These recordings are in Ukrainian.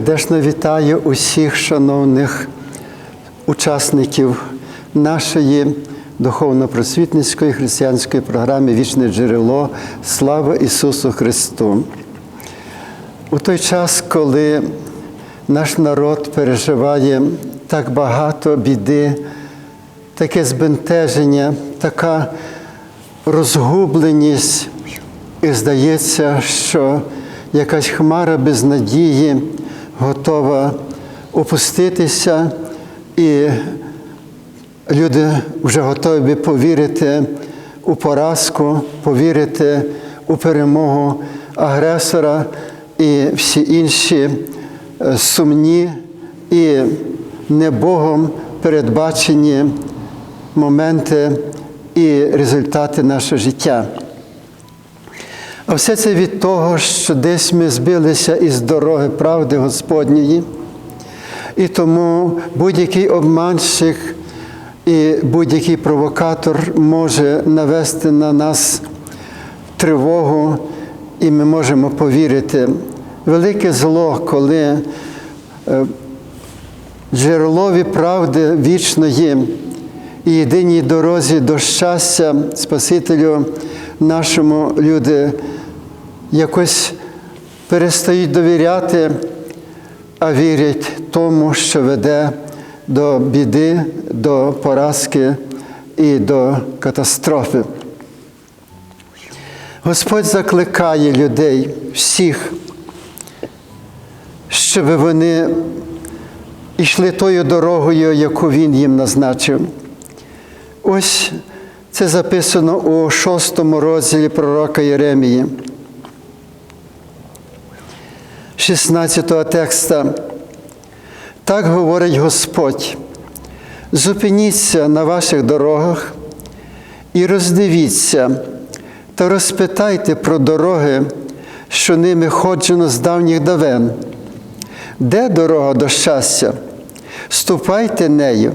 Сердечно вітаю усіх шановних учасників нашої духовно-просвітницької християнської програми Вічне джерело. Слава Ісусу Христу! У той час, коли наш народ переживає так багато біди, таке збентеження, така розгубленість, і здається, що якась хмара безнадії готова опуститися, і люди вже готові повірити у поразку, повірити у перемогу агресора і всі інші е, сумні і не Богом передбачені моменти і результати нашого життя. А все це від того, що десь ми збилися із дороги правди Господньої, і тому будь-який обманщик і будь-який провокатор може навести на нас тривогу, і ми можемо повірити. Велике зло, коли е, джерелові правди вічної і єдиній дорозі до щастя, Спасителю нашому люди якось перестають довіряти, а вірять тому, що веде до біди, до поразки і до катастрофи. Господь закликає людей всіх, щоб вони йшли тою дорогою, яку Він їм назначив. Ось це записано у шостому розділі пророка Єремії. 16 текста. Так говорить Господь. Зупиніться на ваших дорогах і роздивіться та розпитайте про дороги, що ними ходжено з давніх давен. Де дорога до щастя? Ступайте нею,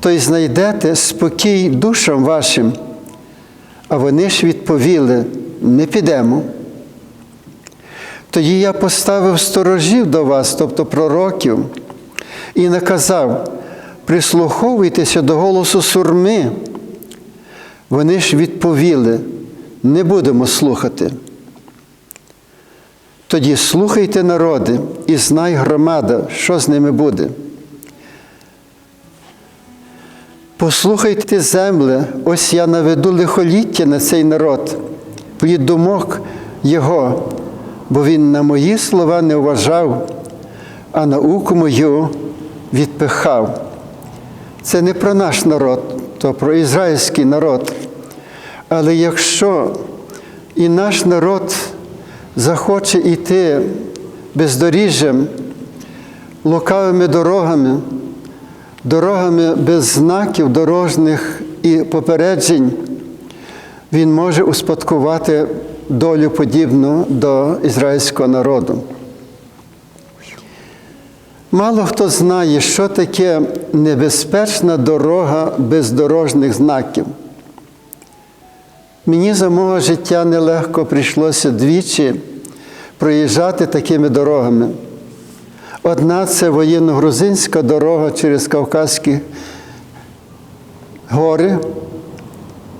то й знайдете спокій душам вашим. А вони ж відповіли: не підемо. Тоді я поставив сторожів до вас, тобто пророків, і наказав: прислуховуйтеся до голосу сурми. Вони ж відповіли, не будемо слухати. Тоді слухайте народи і знай громада, що з ними буде. Послухайте земле, ось я наведу лихоліття на цей народ, плід думок його, бо він на мої слова не вважав, а науку мою відпихав. Це не про наш народ, то про ізраїльський народ. Але якщо і наш народ захоче йти бездоріжжям, лукавими дорогами, дорогами без знаків дорожніх і попереджень, він може успадкувати долю подібну до ізраїльського народу. Мало хто знає, що таке небезпечна дорога без дорожніх знаків. Мені за мого життя нелегко прийшлося двічі проїжджати такими дорогами. Одна це воєнно-грузинська дорога через Кавказькі гори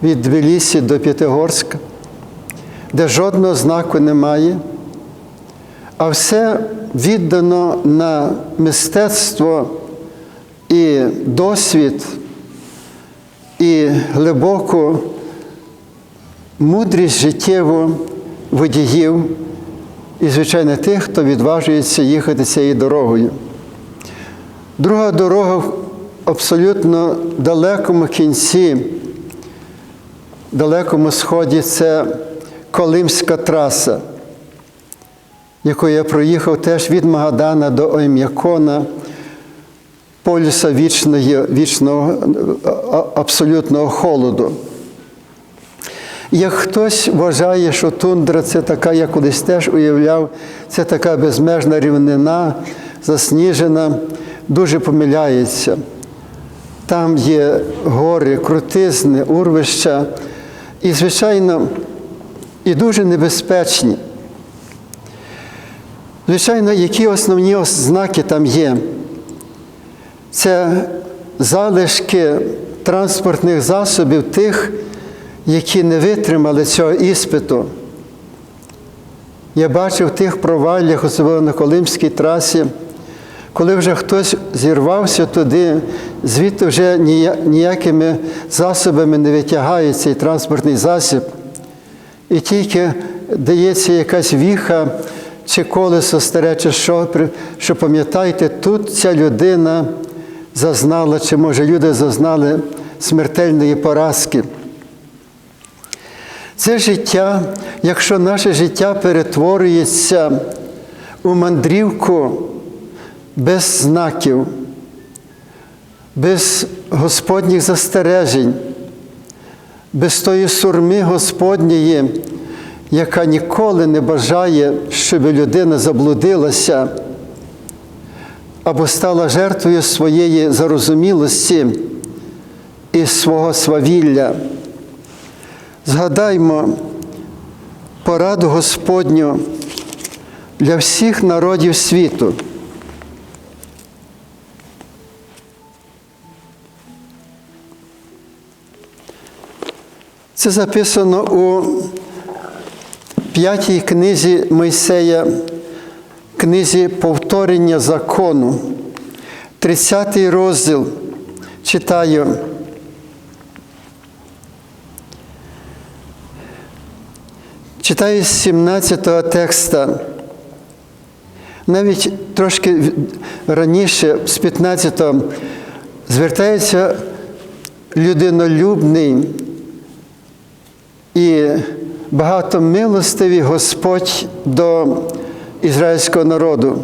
від Тбілісі до П'ятигорська, де жодного знаку немає, а все віддано на мистецтво і досвід, і глибоку мудрість життєву водіїв і, звичайно, тих, хто відважується їхати цією дорогою. Друга дорога в абсолютно далекому кінці, далекому сході це Колимська траса, яку я проїхав теж від Магадана до Ойм'якона, полюса вічної, вічного абсолютного холоду. Як хтось вважає, що тундра це така, я колись теж уявляв, це така безмежна рівнина, засніжена, дуже помиляється. Там є гори, крутизни, урвища і, звичайно, і дуже небезпечні. Звичайно, які основні ознаки там є? Це залишки транспортних засобів тих, які не витримали цього іспиту. Я бачив тих проваллях, особливо на Колимській трасі, коли вже хтось зірвався туди, звідти вже ніякими засобами не витягає цей транспортний засіб. І тільки дається якась віха чи колесо старе, чи що, що пам'ятайте, тут ця людина зазнала, чи може люди зазнали смертельної поразки. Це життя, якщо наше життя перетворюється у мандрівку без знаків, без Господніх застережень, без тої сурми Господньої, яка ніколи не бажає, щоб людина заблудилася або стала жертвою своєї зарозумілості і свого свавілля. Згадаймо пораду Господню для всіх народів світу. Це записано у п'ятій книзі Мойсея, книзі повторення закону, 30 розділ читаю. Читаю з 17 текста. Навіть трошки раніше, з 15-го, звертається людинолюбний і багатомилостивий Господь до ізраїльського народу.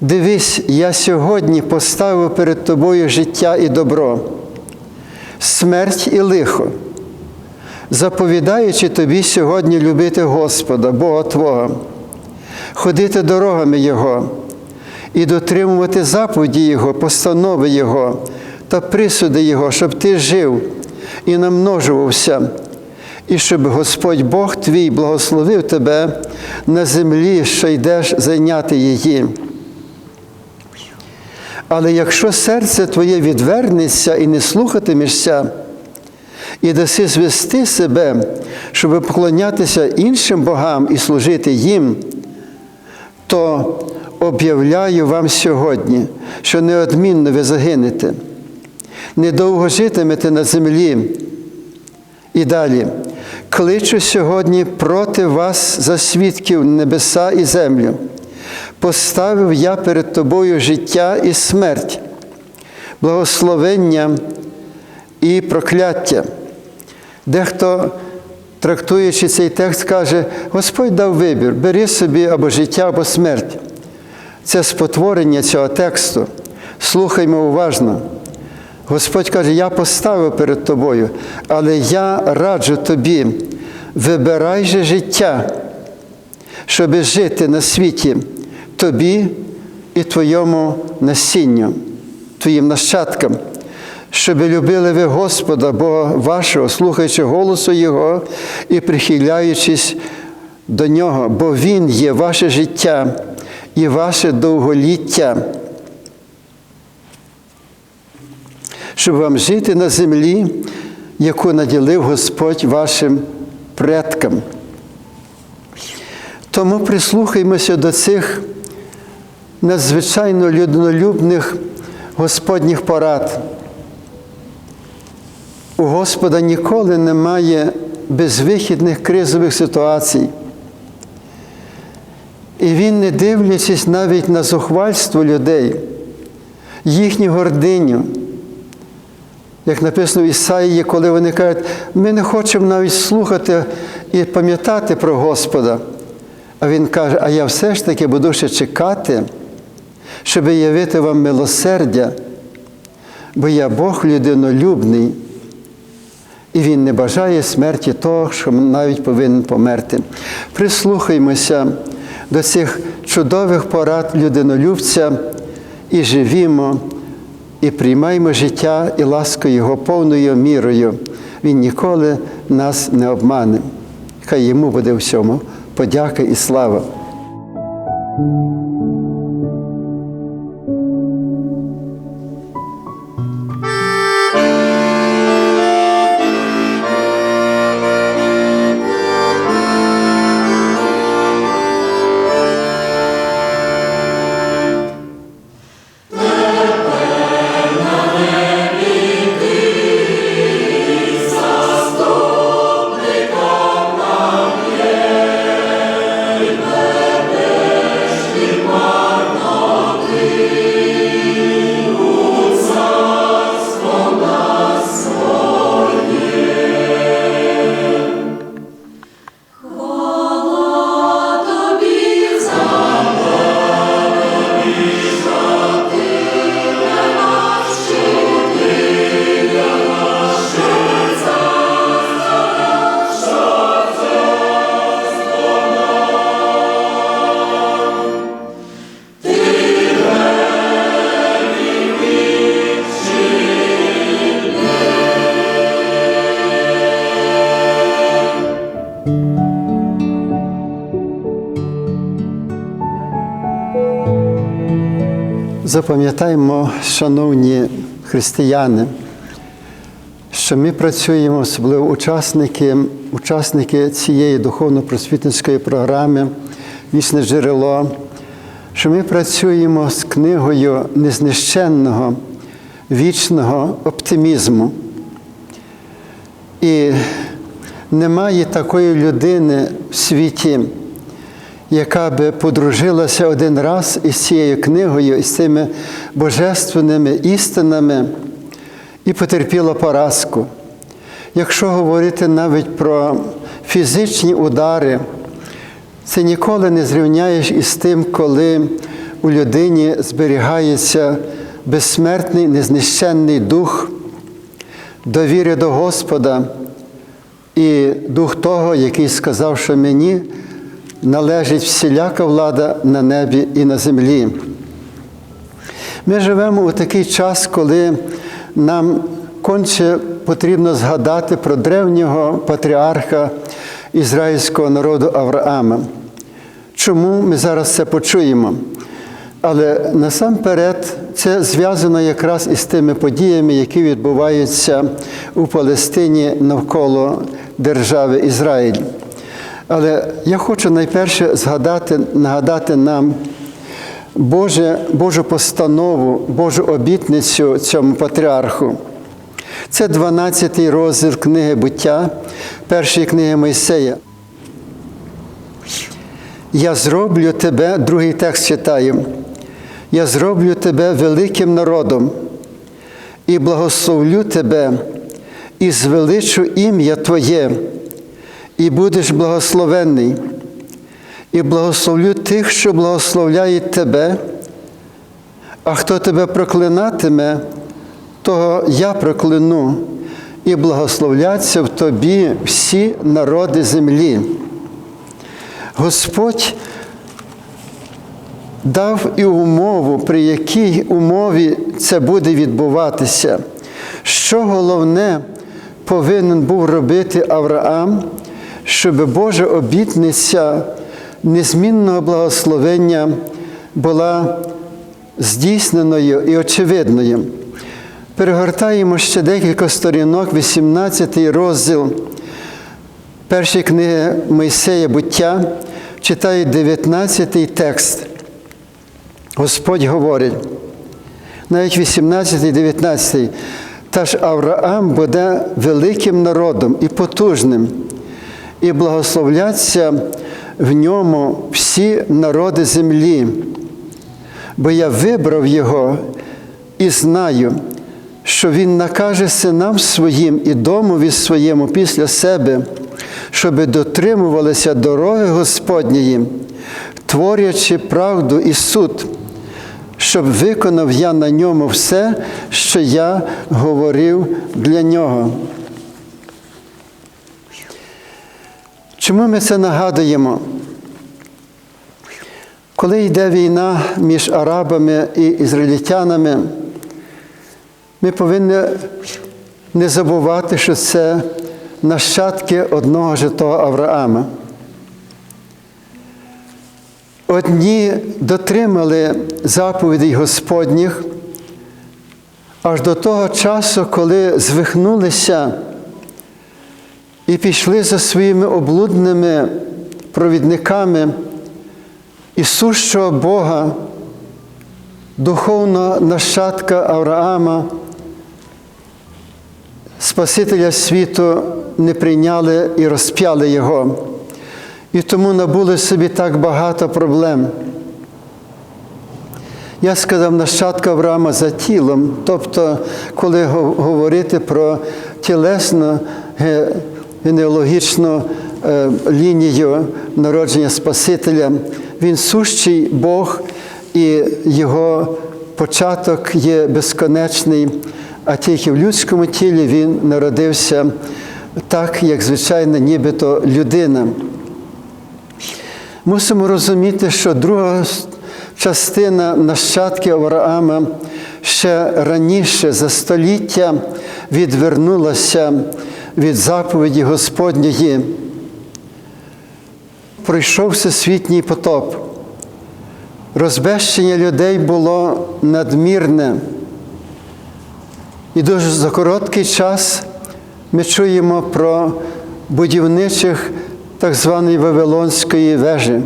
Дивись, я сьогодні поставив перед тобою життя і добро, смерть і лихо, заповідаючи тобі сьогодні любити Господа, Бога Твого, ходити дорогами Його і дотримувати заповіді Його, постанови Його та присуди Його, щоб ти жив і намножувався і щоб Господь Бог твій благословив тебе на землі, що йдеш зайняти її. Але якщо серце твоє відвернеться і не слухатимешся, і даси звести себе, щоб поклонятися іншим богам і служити їм, то об'являю вам сьогодні, що неодмінно ви загинете, недовго житимете на землі. І далі. Кличу сьогодні проти вас за свідків небеса і землю. Поставив я перед тобою життя і смерть, благословення і прокляття. Дехто, трактуючи цей текст, каже, Господь дав вибір, бери собі або життя, або смерть. Це спотворення цього тексту. Слухаймо уважно. Господь каже, я поставив перед тобою, але я раджу тобі, вибирай же життя, щоб жити на світі тобі і твоєму насінню, твоїм нащадкам, щоб любили ви Господа, Бога вашого, слухаючи голосу Його і прихиляючись до Нього, бо Він є ваше життя і ваше довголіття. Щоб вам жити на землі, яку наділив Господь вашим предкам. Тому прислухаймося до цих надзвичайно люднолюбних Господніх порад. У Господа ніколи немає безвихідних кризових ситуацій. І Він, не дивлячись навіть на зухвальство людей, їхню гординю, як написано в Ісаїї, коли вони кажуть, ми не хочемо навіть слухати і пам'ятати про Господа. А Він каже, а я все ж таки буду ще чекати, щоб явити вам милосердя, бо я Бог людинолюбний, і Він не бажає смерті того, що навіть повинен померти. Прислухаймося до цих чудових порад людинолюбця і живімо і приймаємо життя і ласку Його повною мірою. Він ніколи нас не обмане. Хай йому буде всьому подяка і слава. Запам'ятаємо, шановні християни, що ми працюємо, особливо учасники, учасники цієї духовно-просвітницької програми Вічне джерело, що ми працюємо з книгою незнищенного вічного оптимізму. І немає такої людини в світі, яка би подружилася один раз із цією книгою, із цими божественними істинами і потерпіла поразку. Якщо говорити навіть про фізичні удари, це ніколи не зрівняєш із тим, коли у людині зберігається безсмертний, незнищенний дух, довіри до Господа і дух того, який сказав, що мені належить всіляка влада на небі і на землі. Ми живемо у такий час, коли нам конче потрібно згадати про древнього патріарха ізраїльського народу Авраама. Чому ми зараз це почуємо? Але насамперед це зв'язано якраз із тими подіями, які відбуваються у Палестині навколо держави Ізраїль. Але я хочу найперше згадати, нагадати нам Боже, Божу постанову, Божу обітницю цьому патріарху. Це 12 й розділ книги буття, першої книги Мойсея. Я зроблю тебе, другий текст читаю. Я зроблю тебе великим народом і благословлю тебе, і звеличу ім'я Твоє, і будеш благословенний, і благословлю тих, що благословляють тебе, а хто тебе проклинатиме, того я прокляну, і благословляться в тобі всі народи землі. Господь дав і умову, при якій умові це буде відбуватися. Що головне повинен був робити Авраам, щоб Божа обітниця незмінного благословення була здійсненою і очевидною. Перегортаємо ще декілька сторінок, 18 розділ першої книги Мойсея буття, читаю 19 текст. Господь говорить, навіть 18 і 19. Та ж Авраам буде великим народом і потужним, і благословляться в ньому всі народи землі, бо я вибрав його і знаю, що він накаже синам своїм і домові своєму після себе, щоби дотримувалися дороги Господньої, творячи правду і суд, щоб виконав я на ньому все, що я говорив для нього. Чому ми це нагадуємо? Коли йде війна між арабами і ізраїльтянами, ми повинні не забувати, що це нащадки одного ж того Авраама. Одні дотримали заповідей Господніх аж до того часу, коли звихнулися і пішли за своїми облудними провідниками і сущого Бога, духовного нащадка Авраама, Спасителя світу не прийняли і розп'яли Його. І тому набули собі так багато проблем. Я сказав нащадка Авраама за тілом, тобто, коли говорити про тілесну генеалогічну е, лінію народження Спасителя, він сущий Бог, і його початок є безконечний, а тільки в людському тілі він народився так, як звичайно, нібито людина. Мусимо розуміти, що друга частина нащадків Авраама ще раніше за століття відвернулася від заповіді Господньої. Пройшов всесвітній потоп. Розбещення людей було надмірне. І дуже за короткий час ми чуємо про будівничих так званої Вавилонської вежі.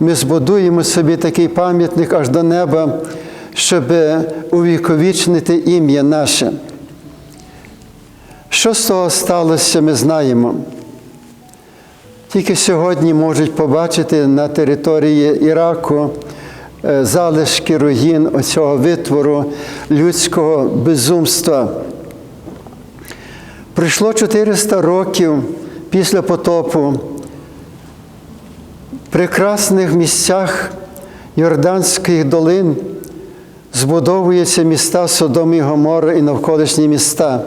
Ми збудуємо собі такий пам'ятник аж до неба, щоб увіковічнити ім'я наше. Що з того сталося, ми знаємо. Тільки сьогодні можуть побачити на території Іраку залишки руїн оцього витвору людського безумства. Пройшло 400 років після потопу. В прекрасних місцях Йорданських долин збудовуються міста Содом і Гомора і навколишні міста.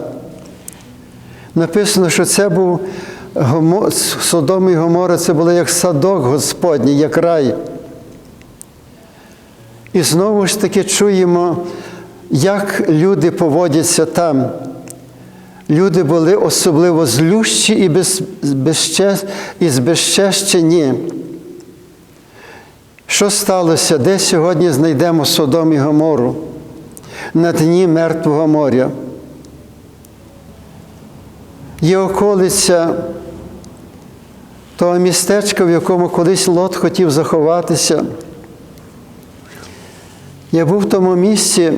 Написано, що це був Содом і Гомора це було як садок Господній, як рай. І знову ж таки чуємо, як люди поводяться там. Люди були особливо злющі і, без, безче, і збезчещені. Що сталося? Де сьогодні знайдемо Содом і Гомору? На дні Мертвого моря. Є околиця того містечка, в якому колись Лот хотів заховатися. Я був в тому місці,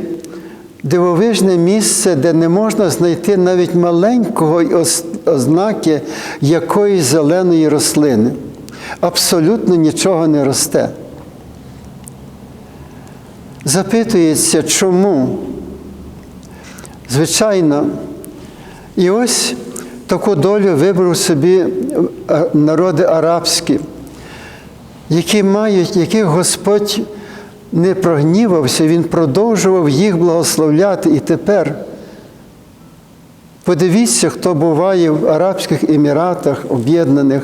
дивовижне місце, де не можна знайти навіть маленького ознаки якоїсь зеленої рослини. Абсолютно нічого не росте. Запитується, чому? Звичайно, і ось таку долю вибрав собі народи арабські, які мають, яких Господь не прогнівався, Він продовжував їх благословляти і тепер. Подивіться, хто буває в Арабських Еміратах Об'єднаних,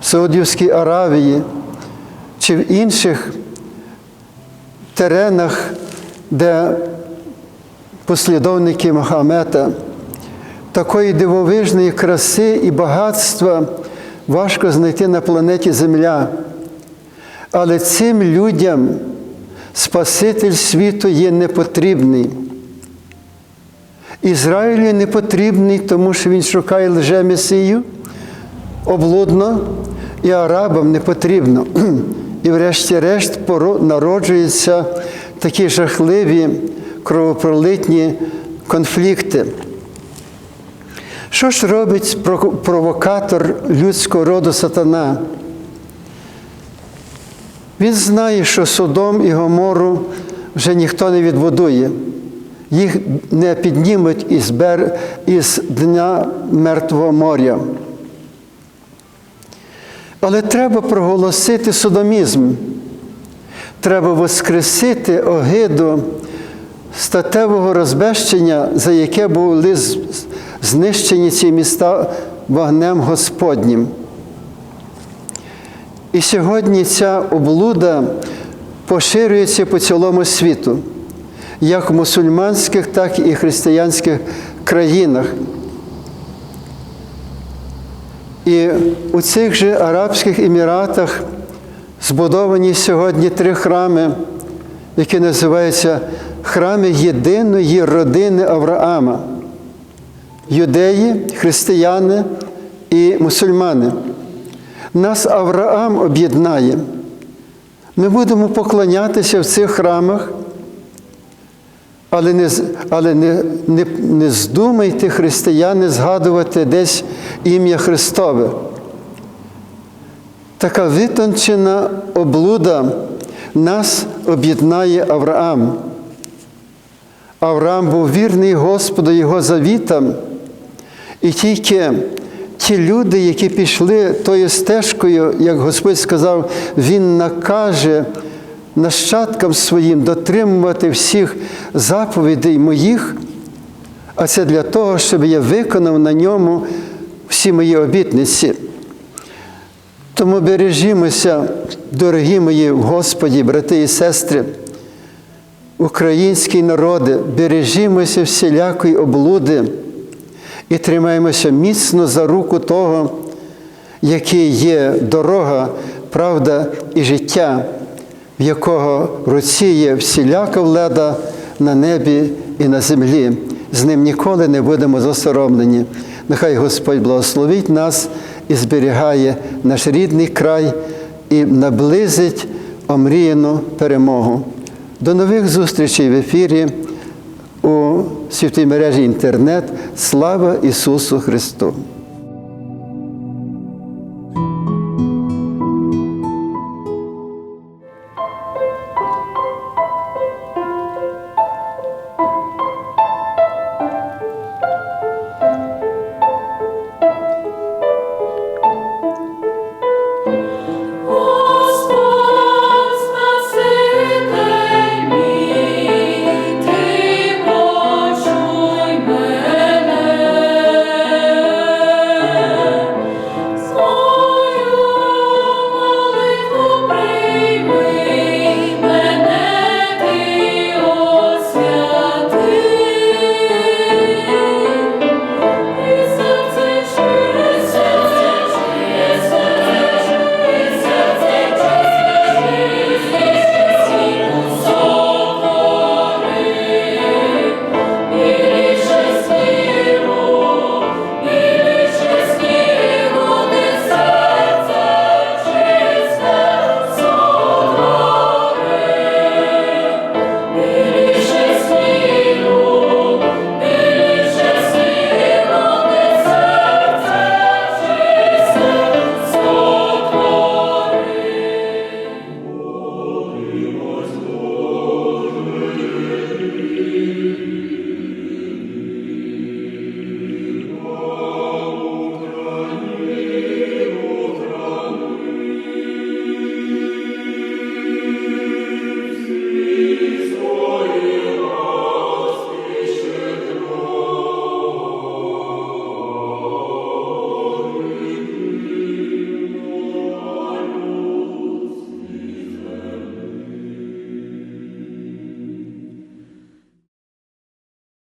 в Саудівській Аравії чи в інших теренах, де послідовники Мохаммета, такої дивовижної краси і багатства важко знайти на планеті Земля. Але цим людям Спаситель світу є непотрібний. Ізраїлю не потрібний, тому що він шукає лже-месію, облудно, і арабам не потрібно. І, врешті-решт, народжуються такі жахливі кровопролитні конфлікти. Що ж робить провокатор людського роду сатана? Він знає, що Содом і Гомору вже ніхто не відбудує. Їх не піднімуть із, бер... із дня Мертвого моря. Але треба проголосити содомізм. Треба воскресити огиду статевого розбещення, за яке були знищені ці міста вогнем Господнім. І сьогодні ця облуда поширюється по цілому світу, як в мусульманських, так і християнських країнах. І у цих же Арабських Еміратах збудовані сьогодні три храми, які називаються храми єдиної родини Авраама. Юдеї, християни і мусульмани. Нас Авраам об'єднає. Ми будемо поклонятися в цих храмах, але не, але не, не, не здумайте, християни, згадувати десь ім'я Христове. Така витончена облуда нас об'єднає Авраам. Авраам був вірний Господу Його завітам, і тільки ті люди, які пішли тою стежкою, як Господь сказав, Він накаже нащадкам своїм дотримувати всіх заповідей моїх, а це для того, щоб я виконав на ньому всі мої обітниці. Тому бережімося, дорогі мої Господі, брати і сестри, українські народи, бережімося всілякої облуди і тримаємося міцно за руку того, який є дорога, правда і життя, в якого руці є всіляка влада на небі і на землі. З ним ніколи не будемо засоромлені. Нехай Господь благословить нас і зберігає наш рідний край і наблизить омріяну перемогу. До нових зустрічей в ефірі святій мережі інтернет. Слава Ісусу Христу!